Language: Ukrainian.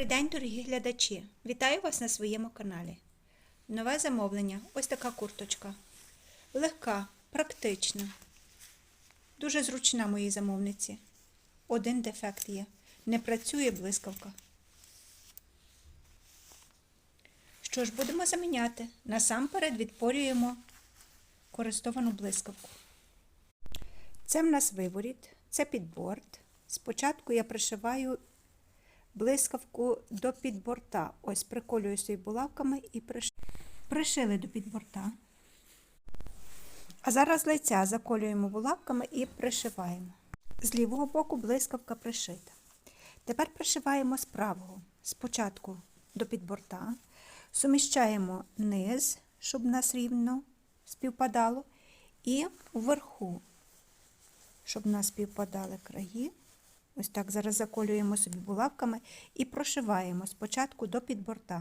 Добрий день, дорогі глядачі! Вітаю вас на своєму каналі. Нове замовлення. Ось така курточка. Легка, практична. Дуже зручна моїй замовниці. Один дефект є. Не працює блискавка. Що ж, будемо заміняти. Насамперед відпорюємо користовану блискавку. Це в нас виворіт, це підборд. Спочатку я пришиваю блискавку до підборта. Ось приколюю собі булавками і приш... пришили до підборта. А зараз лиця заколюємо булавками і пришиваємо. З лівого боку блискавка пришита. Тепер пришиваємо з правого. Спочатку до підборта. Суміщаємо низ, щоб нас рівно співпадало, і вверху, щоб у нас співпадали краї. Ось так зараз заколюємо собі булавками і прошиваємо спочатку до підборта.